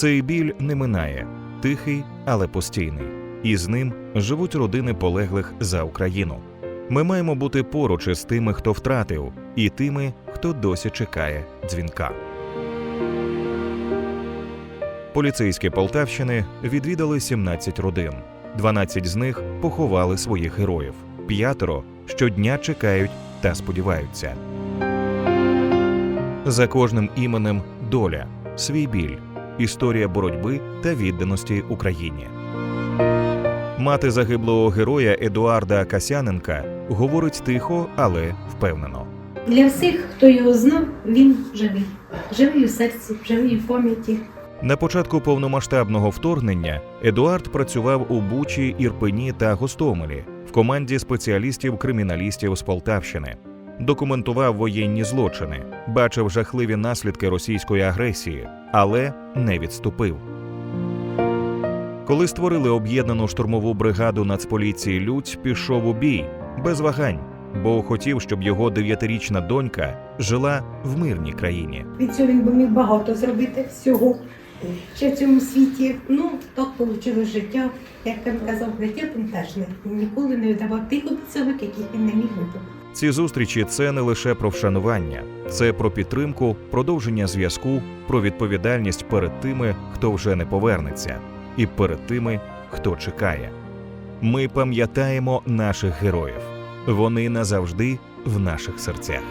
Цей біль не минає, тихий, але постійний, і з ним живуть родини полеглих за Україну. Ми маємо бути поруч із тими, хто втратив, і тими, хто досі чекає дзвінка. Поліцейські Полтавщини відвідали 17 родин. 12 з них поховали своїх героїв. П'ятеро щодня чекають та сподіваються. За кожним іменем доля, свій біль, історія боротьби та відданості Україні. Мати загиблого героя Едуарда Касяненка говорить тихо, але впевнено. Для всіх, хто його знав, він живий. Живий у серці, живий в пам'яті. На початку повномасштабного вторгнення Едуард працював у Бучі, Ірпені та Гостомелі в команді спеціалістів-криміналістів з Полтавщини. Документував воєнні злочини, бачив жахливі наслідки російської агресії, але не відступив. Коли створили об'єднану штурмову бригаду Нацполіції Людь, пішов у бій без вагань, бо хотів, щоб його дев'ятирічна донька жила в мирній країні. Від цього він би міг багато зробити всього ще в цьому світі. Ну, так вийшло життя. Як він казав, він теж ніколи не давав тих обіцянок, яких він не міг виконати. Ці зустрічі це не лише про вшанування, це про підтримку, продовження зв'язку, про відповідальність перед тими, хто вже не повернеться, і перед тими, хто чекає. Ми пам'ятаємо наших героїв. Вони назавжди в наших серцях.